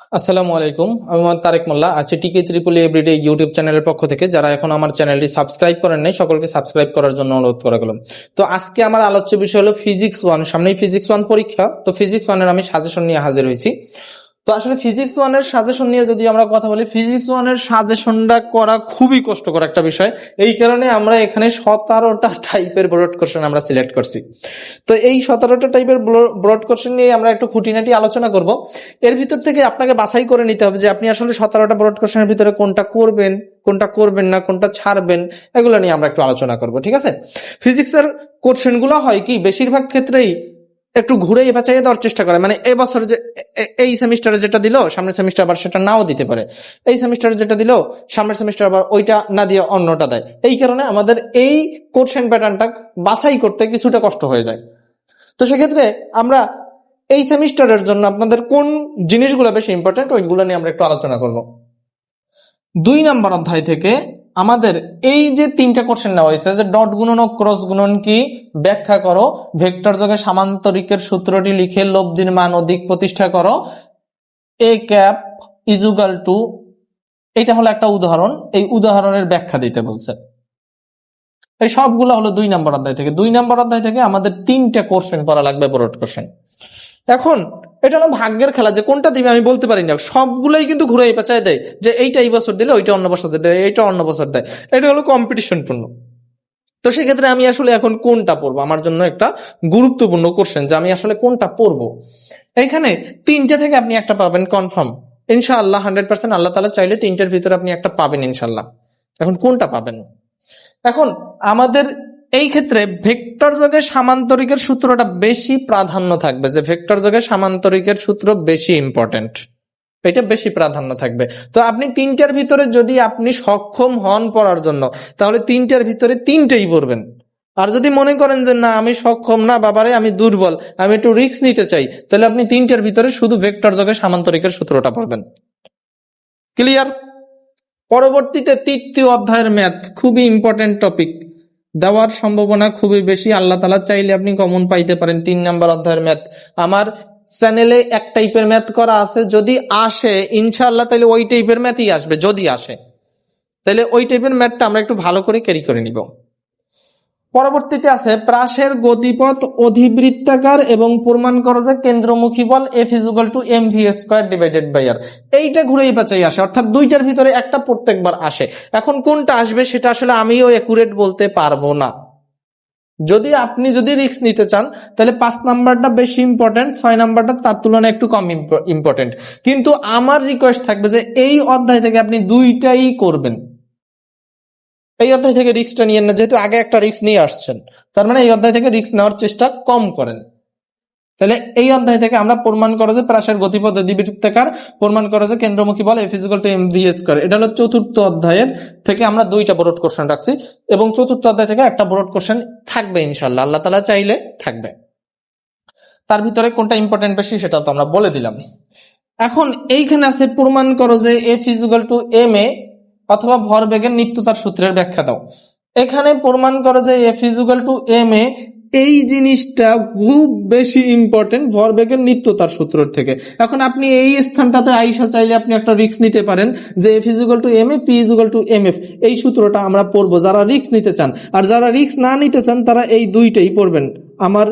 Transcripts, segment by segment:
আসসালামু আলাইকুম, আমি তারেক মোল্লা, আছি টিকে ত্রিপুলি এভরিডে ইউটিউব চ্যানেলের পক্ষ থেকে। যারা এখন আমার চ্যানেলটি সাবস্ক্রাইব করেন নাই, সকলকে সাবস্ক্রাইব করার জন্য অনুরোধ করা গেল তো আজকে আমার আলোচ্য বিষয় হলো ফিজিক্স ওয়ান। সামনেই ফিজিক্স ওয়ান পরীক্ষা। তো ফিজিক্স ওয়ানের আমি সাজেশন নিয়ে হাজির হয়েছি। তো আসলে ফিজিক্স ওয়ানের সাজেশন নিয়ে যদি আমরা কথা বলি ফিজিক্স ওয়ানের সাজেশনটা করা খুবই কষ্টকর একটা বিষয়। এই কারণে আমরা এখানে সতেরোটা টাইপের ব্রড কোশ্চেন আমরা সিলেক্ট করছি। তো এই সতেরোটা টাইপের ব্রড কোশ্চেন নিয়ে আমরা একটু খুঁটিনাটি আলোচনা করব। এর ভিতর থেকে আপনাকে বাছাই করে নিতে হবে যে আপনি আসলে সতেরোটা ব্রড কোশ্চেনের ভিতরে কোনটা করবেন কোনটা করবেন না, কোনটা ছাড়বেন, এগুলো নিয়ে আমরা একটু আলোচনা করব, ঠিক আছে? ফিজিক্সের কোশ্চেনগুলো হয় কি, বেশিরভাগ ক্ষেত্রেই একটু ঘুরে বাঁচাইয়ে দেওয়ার চেষ্টা করে। মানে এই বছর যে এই সেমিস্টারে যেটা দিল, সামনের সেমিস্টার আবার সেটা নাও দিতে পারে। এই সেমিস্টারে যেটা দিল, সামনের সেমিস্টার আবার ওইটা না দিয়ে অন্যটা দেয়। এই কারণে আমাদের এই কোশ্চেন প্যাটার্নটা বাছাই করতে কিছুটা কষ্ট হয়ে যায়। তো সেক্ষেত্রে আমরা এই সেমিস্টারের জন্য আপনাদের কোন জিনিসগুলো বেশি ইম্পর্টেন্ট ওইগুলো নিয়ে আমরা একটু আলোচনা করব। দুই নাম্বার অধ্যায় থেকে আমাদের এই যে তিনটা কোশ্চেন নেওয়া হয়েছে, যে ডট গুণন ও ক্রস গুণন কি? ব্যাখ্যা করো। ভেক্টর যোগে সামান্তরিকের সূত্রটি লিখে লব্ধির মান দিক প্রতিষ্ঠা করো। এ ক্যাপ ইজুগাল টু এটা হলো একটা উদাহরণ, এই উদাহরণের ব্যাখ্যা দিতে বলছে। এই সবগুলো হলো দুই নম্বর অধ্যায় থেকে। দুই নম্বর অধ্যায় থেকে আমাদের তিনটা কোশ্চেন পড়া লাগবে ব্রড কোশ্চেন এখন এটা হলো ভাগ্যের খেলা যে কোনটা দিবে আমি বলতে পারি না। সবগুলোই কিন্তু ঘুরে পেঁচায় দেয় যে এইটা এই বছর দিলে, ওইটা অন্য বছর দেয়, এইটা অন্য বছর দেয়। এটা হলো কম্পিটিশন পূর্ণ তো সেক্ষেত্রে আমি আসলে এখন কোনটা পড়ব? আমার জন্য একটা গুরুত্বপূর্ণ কোশ্চেন যে আমি আসলে কোনটা পড়ব? এখানে তিনটা থেকে আপনি একটা পাবেন কনফার্ম ইনশাআল্লাহ হান্ড্রেড পার্সেন্ট আল্লাহ তালা চাইলে তিনটার ভিতরে আপনি একটা পাবেন ইনশাল্লাহ এখন কোনটা পাবেন? এখন আমাদের এই ক্ষেত্রে ভেক্টর যোগে সামান্তরিকের সূত্রটা বেশি প্রাধান্য থাকবে, যে ভেক্টর যোগে সামান্তরিকের সূত্র বেশি ইম্পর্টেন্ট এটা বেশি প্রাধান্য থাকবে। তো আপনি তিনটার ভিতরে যদি আপনি সক্ষম হন পড়ার জন্য, তাহলে তিনটার ভিতরে তিনটেই পড়বেন। আর যদি মনে করেন যে না, আমি সক্ষম না, বাবারে, আমি দুর্বল, আমি একটু রিস্ক নিতে চাই, তাহলে আপনি তিনটার ভিতরে শুধু ভেক্টর যোগে সামান্তরিকের সূত্রটা পড়বেন। ক্লিয়ার পরবর্তীতে তৃতীয় অধ্যায়ের ম্যাথ খুবই ইম্পর্টেন্ট টপিক দেওয়ার সম্ভাবনা খুবই বেশি। আল্লাহ তালা চাইলে আপনি কমন পাইতে পারেন। তিন নাম্বার অধ্যায়ের ম্যাথ আমার চ্যানেলে এক টাইপের ম্যাথ করা আছে। যদি আসে, ইনশাআল্লাহ তাহলে ওই টাইপের ম্যাথই আসবে, যদি আসে। তাহলে ওই টাইপের ম্যাথটা আমরা একটু ভালো করে ক্যারি করে নিব। পরবর্তীতে আছে প্রাসের গতিপথ, অধিবৃত্তাকার এবং প্রমাণ করো যে কেন্দ্রমুখী বল F equal to M V square divided by R এইটা ঘুরেই বাঁচাই আসে, অর্থাৎ দুইটার ভিতরে একটা প্রত্যেকবার আসে। এখন কোনটা আসবে সেটা আসলে আমিও একুরেট বলতে পারব না। যদি আপনি যদি রিস্ক নিতে চান, তাহলে পাঁচ নাম্বারটা বেশি ইম্পর্টেন্ট ছয় নাম্বারটা তার তুলনায় একটু কম ইম্পর্টেন্ট কিন্তু আমার রিকোয়েস্ট থাকবে যে এই অধ্যায় থেকে আপনি দুইটাই করবেন। এই অধ্যায় থেকে রিস্কটা নিয়ে না, যেহেতু আগে একটা রিস্ক নিয়ে আসছেন। তার মানে এই অধ্যায় থেকে রিস্ক নেওয়ার চেষ্টা কম করেন। তাহলে এই অধ্যায় থেকে আমরা প্রমাণ করো যে প্রাসের গতিপথ দিবৃত্তাকার প্রমাণ করো যে কেন্দ্রমুখী বল F equal to M V square এটা হলো চতুর্থ অধ্যায়ের থেকে আমরা দুইটা বোর্ড কোশ্চেন রাখছি, এবং চতুর্থ অধ্যায় থেকে একটা বোর্ড কোশ্চেন থাকবে ইনশাল্লাহ আল্লাহ তালা চাইলে থাকবে। তার ভিতরে কোনটা ইম্পর্টেন্ট বেশি সেটা তো আমরা বলে দিলাম। এখন এইখানে আছে প্রমাণ করো যে এ F equal to M A অথবা ভরবেগের নিত্যতার সূত্রের ব্যাখ্যা দাও। এখানে প্রমাণ করো যে এ F equal to M A এই জিনিসটা খুব বেশি ইম্পর্টেন্ট ভরবেগের নিত্যতার সূত্রের থেকে। এখন আপনি এই স্থানটাতে আইসা চাইলে আপনি একটা রিস্ক নিতে পারেন যে F equal to M A P equal to M F এই সূত্রটা আমরা পড়ব। যারা রিক্স নিতে চান, আর যারা রিস্ক না নিতে চান, তারা এই দুইটাই পড়বেন। আমার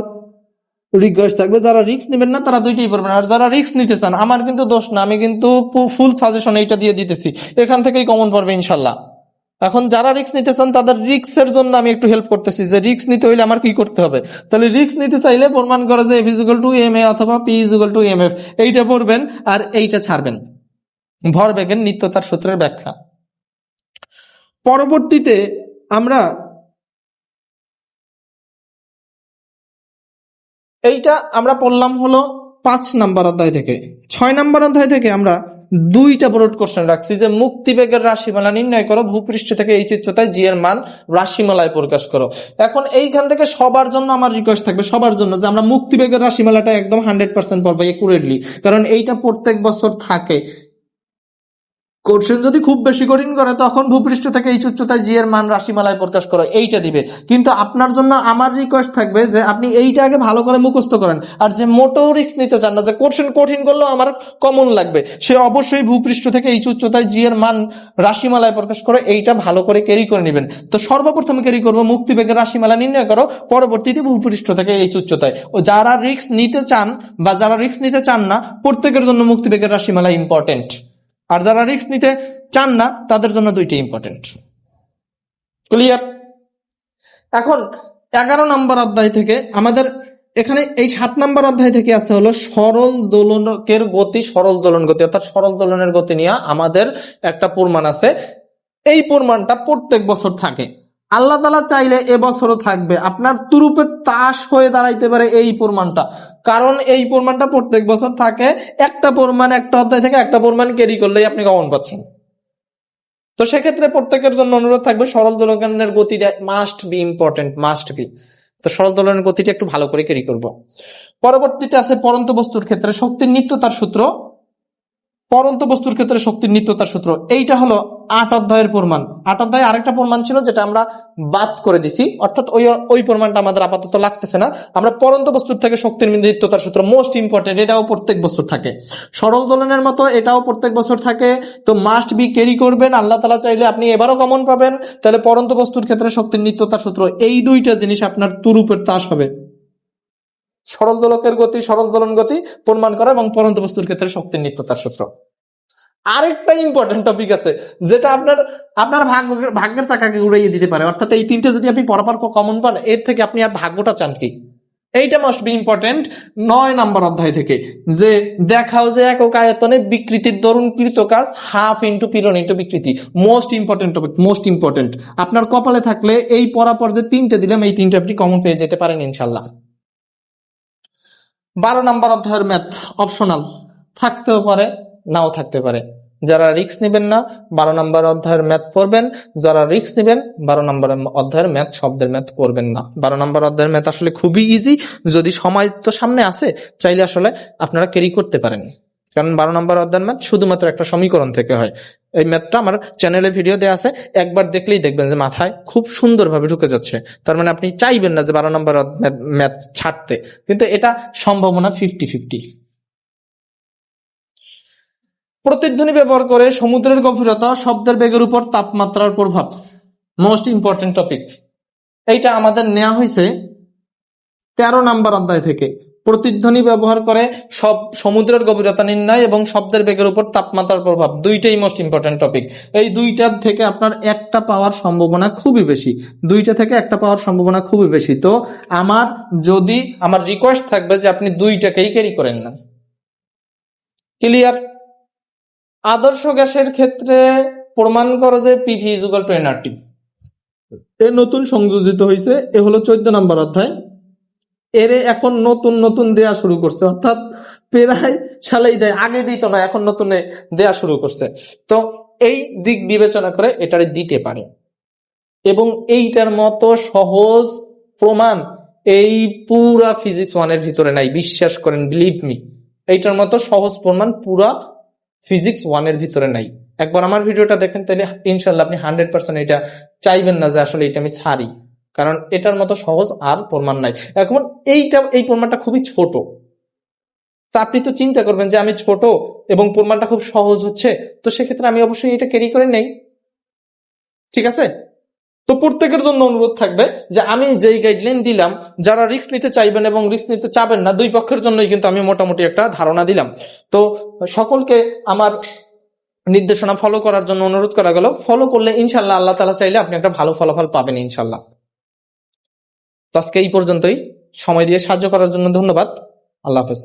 রিকোয়েস্ট থাকবে, যারা রিস্ক নেবেন না, তারা দুইটাই পড়বেন আর যারা রিস্ক নিতে চান, আমার কিন্তু দোষ না, আমি কিন্তু ফুল সাজেশন এইটা দিয়ে দিতেছি। এখান থেকেই কমন পড়বে, ইনশাল্লাহ। এখন যারা রিস্ক নিতে চান, তাদের রিস্কের জন্য আমি একটু হেল্প করতেছি, যে রিস্ক নিতে হইলে আমার কি করতে হবে? তাহলে রিস্ক নিতে চাইলে প্রমাণ করে যে ফিজিক্যাল টু এম এ অথবা P equal to M F এইটা পড়বেন আর এইটা ছাড়বেন। ভরবেগের নিত্যতার সূত্রের ব্যাখ্যা। পরবর্তীতে আমরা এইটা আমরা পড়লাম হলো পাঁচ নাম্বার অধ্যায় থেকে। ছয় নাম্বার অধ্যায় থেকে আমরা দুইটা বোর্ড কোশ্চেন রাখছি যে মুক্তিবেগের রাশিমালা নির্ণয় করো, ভূপৃষ্ঠ থেকে এই চিত্রতায় জি এর মান রাশিমালায় প্রকাশ করো। এখন এইখান থেকে সবার জন্য আমার রিকোয়েস্ট থাকবে, সবার জন্য, যে আমরা মুক্তিবেগের রাশিমালাটা একদম হান্ড্রেড পার্সেন্ট পড়ব একুরেটলি কারণ এইটা প্রত্যেক বছর থাকে। কোশ্চেন যদি খুব বেশি কঠিন করে, তখন ভূপৃষ্ঠ থেকে এই উচ্চতায় জি এর মান রাশিমালায় প্রকাশ করো, এইটা দিবে। কিন্তু আপনার জন্য আমার রিকোয়েস্ট থাকবে যে আপনি এইটা আগে ভালো করে মুখস্থ করেন। আর যে মোটো রিক্স নিতে চান না, যে কোশ্চেন কঠিন করলেও আমার কমন লাগবে, সে অবশ্যই ভূপৃষ্ঠ থেকে এই উচ্চতায় জি এর মান রাশিমালায় প্রকাশ করে, এইটা ভালো করে ক্যারি করে নেবেন। তো সর্বপ্রথম ক্যারি করব মুক্তিবেগের রাশিমালা নির্ণয় করো, পরবর্তীতে ভূপৃষ্ঠ থেকে এই উচ্চতায় ও যারা রিস্ক নিতে চান বা যারা রিক্স নিতে চান না, প্রত্যেকের জন্য মুক্তিবেগের রাশিমালা ইম্পর্টেন্ট আর যারা রিস্ক নিতে চান না, তাদের জন্য দুইটা ইম্পর্টেন্ট ক্লিয়ার এখন এগারো নম্বর অধ্যায় থেকে আমাদের এখানে এই সাত নম্বর অধ্যায় থেকে আছে হলো সরল দোলনকের গতি, সরল দোলন গতি। অর্থাৎ সরল দোলনের গতি নিয়ে আমাদের একটা প্রমাণ আছে। এই প্রমাণটা প্রত্যেক বছর থাকে। আল্লাহ তালা চাইলে এবছরও থাকবে। আপনার তুরুপের তাস হয়ে দাঁড়াইতে পারে এই প্রমাণটা। কারণ এই প্রমাণটা প্রত্যেক বছর থাকে। একটা প্রমাণ একটা অধ্যায় থেকে একটা প্রমাণ ক্যারি করলেই আপনি কমন পাচ্ছেন। তো সেক্ষেত্রে প্রত্যেকের জন্য অনুরোধ থাকবে, সরল দোলনের গতিটা must be important must be তো সরল দোলনের গতিটা একটু ভালো করে ক্যারি করব। পরবর্তীতে আছে পরন্ত বস্তুর ক্ষেত্রে শক্তির নিত্যতার সূত্র। পরন্ত বস্তুর ক্ষেত্রে শক্তির নিত্যতার সূত্র। এইটা হলো আট অধ্যায়ের প্রমাণ। আট অধ্যায় আরেকটা প্রমাণ ছিল যেটা আমরা বাদ করে দিছি। অর্থাৎ ওই ওই প্রমাণটা আমাদের আপাতত লাগতেছে না। আমরা পরন্ত বস্তুর থেকে শক্তির নিত্যতার সূত্র মোস্ট ইম্পর্টেন্ট এটাও প্রত্যেক বছর থাকে। সরল দোলনের মতো এটাও প্রত্যেক বছর থাকে। তো মাস্ট বি ক্যারি করবেন। আল্লাহ তালা চাইলে আপনি এবারও কমন পাবেন। তাহলে পরন্ত বস্তুর ক্ষেত্রে শক্তির নিত্যতার সূত্র এই দুইটা জিনিস আপনার তুরুপের তাস হবে। সরল দোলকের গতি, সরল দোলন গতি প্রমাণ করা এবং পরন্ত বস্তুর ক্ষেত্রে শক্তির নিত্যতার সূত্র। আরেকটা ইম্পর্টেন্ট টপিক আছে, যেটা আপনার আপনার ভাগ্য, ভাগ্যের চাকাকে উড়াইয়ে দিতে পারে। অর্থাৎ এই তিনটে যদি আপনি পরপর কমন পান, এর থেকে আপনি আর ভাগ্যটা চান কি? এইটা মাস্ট বি ইম্পর্টেন্ট নয় নাম্বার অধ্যায় থেকে, যে দেখাও যে একক আয়তনে বিকৃতির দরুন কৃত কাজ হাফ ইন্টু পিরন ইন্টু বিকৃতি। Most important topic most important আপনার কপালে থাকলে এই পরাপর যে তিনটে দিলাম, এই তিনটে আপনি কমন পেয়ে যেতে পারেন ইনশাল্লাহ বারো নাম্বার অধ্যায়ের ম্যাথ অপশনাল থাকতেও পারে। নাও থাকতে পারে। যারা রিক্স নেবেন না, বারো নম্বর অধ্যায়ের ম্যাথ পড়বেন। যারা রিক্স নেবেন, বারো নম্বর অধ্যায়ের ম্যাথ, শব্দের ম্যাথ করবেন না। বারো নম্বর অধ্যায়ের ম্যাথ আসলে খুবই ইজি যদি সময় তো সামনে আছে, চাইলে আসলে আপনারা ক্যারি করতে পারেন। কারণ বারো নম্বর অধ্যায়ের ম্যাথ শুধুমাত্র একটা সমীকরণ থেকে হয়। এই ম্যাথটা আমার চ্যানেলে ভিডিও দেওয়া আছে। একবার দেখলেই দেখবেন যে মাথায় খুব সুন্দরভাবে ঢুকে যাচ্ছে। তার মানে আপনি চাইবেন না যে বারো নম্বর ম্যাথ ছাড়তে। কিন্তু এটা সম্ভাবনা ফিফটি ফিফটি প্রতিধ্বনি ব্যবহার করে সমুদ্রের গভীরতা শব্দের বেগের উপর তাপমাত্রার প্রভাব। মোস্ট ইম্পর্টেন্ট টপিক এইটা আমাদের নেওয়া হয়েছে তেরো নাম্বার অধ্যায় থেকে। প্রতিধ্বনি ব্যবহার করে সব সমুদ্রের গভীরতা নির্ণয় এবং শব্দের বেগের উপর তাপমাত্রার প্রভাব। দুইটাই মোস্ট ইম্পর্টেন্ট টপিক এই দুইটার থেকে আপনার একটা পাওয়ার সম্ভাবনা খুবই বেশি। দুইটা থেকে একটা পাওয়ার সম্ভাবনা খুবই বেশি। তো আমার যদি, আমার রিকোয়েস্ট থাকবে যে আপনি দুইটাকেই ক্যারি করেন না। ক্লিয়ার আদর্শ গ্যাসের ক্ষেত্রে প্রমাণ করো যে পিভি ইজুগাল টু এনআরটি এ নতুন সংযোজিত হয়েছে এ হলো চোদ্দ নম্বর অধ্যায়। এর এখন নতুন নতুন দেয়া শুরু করছে, অর্থাৎ প্রায় সালেই দেয়, আগে দিত না, এখন নতুন দেয়া শুরু করছে। তো এই দিক বিবেচনা করে এটারে দিতে পারে। এবং এইটার মতো সহজ প্রমাণ এই পুরা ফিজিক্স ওয়ানের ভিতরে নাই, বিশ্বাস করেন বিলিভ মি এইটার মতো সহজ প্রমাণ পুরা ফিজিক্স ওয়ানের ভিতরে নাই। একবার আমার ভিডিওটা দেখেন, তাহলে ইনশাল্লাহ আপনি হান্ড্রেড পার্সেন্ট এটা চাইবেন না যে আসলে এটা আমি ছাড়ি। কারণ এটার মতো সহজ আর প্রমাণ নাই। এখন এইটা, এই প্রমাণটা খুবই ছোট। তা আপনি তো চিন্তা করবেন যে আমি ছোট এবং প্রমাণটা খুব সহজ হচ্ছে, তো সেক্ষেত্রে আমি অবশ্যই এটা ক্যারি করে নেই। ঠিক আছে? তো প্রত্যেকের জন্য অনুরোধ থাকবে যে আমি যেই গাইডলাইন দিলাম, যারা রিস্ক নিতে চাইবেন এবং রিস্ক নিতে চাবেন না, দুই পক্ষের জন্যই কিন্তু আমি মোটামুটি একটা ধারণা দিলাম। তো সকলকে আমার নির্দেশনা ফলো করার জন্য অনুরোধ করা গেল। ফলো করলে ইনশাল্লাহ আল্লাহ তালা চাইলে আপনি একটা ভালো ফলাফল পাবেন ইনশাল্লাহ তো আজকে এই পর্যন্তই। সময় দিয়ে সাহায্য করার জন্য ধন্যবাদ। আল্লাহ হাফেজ।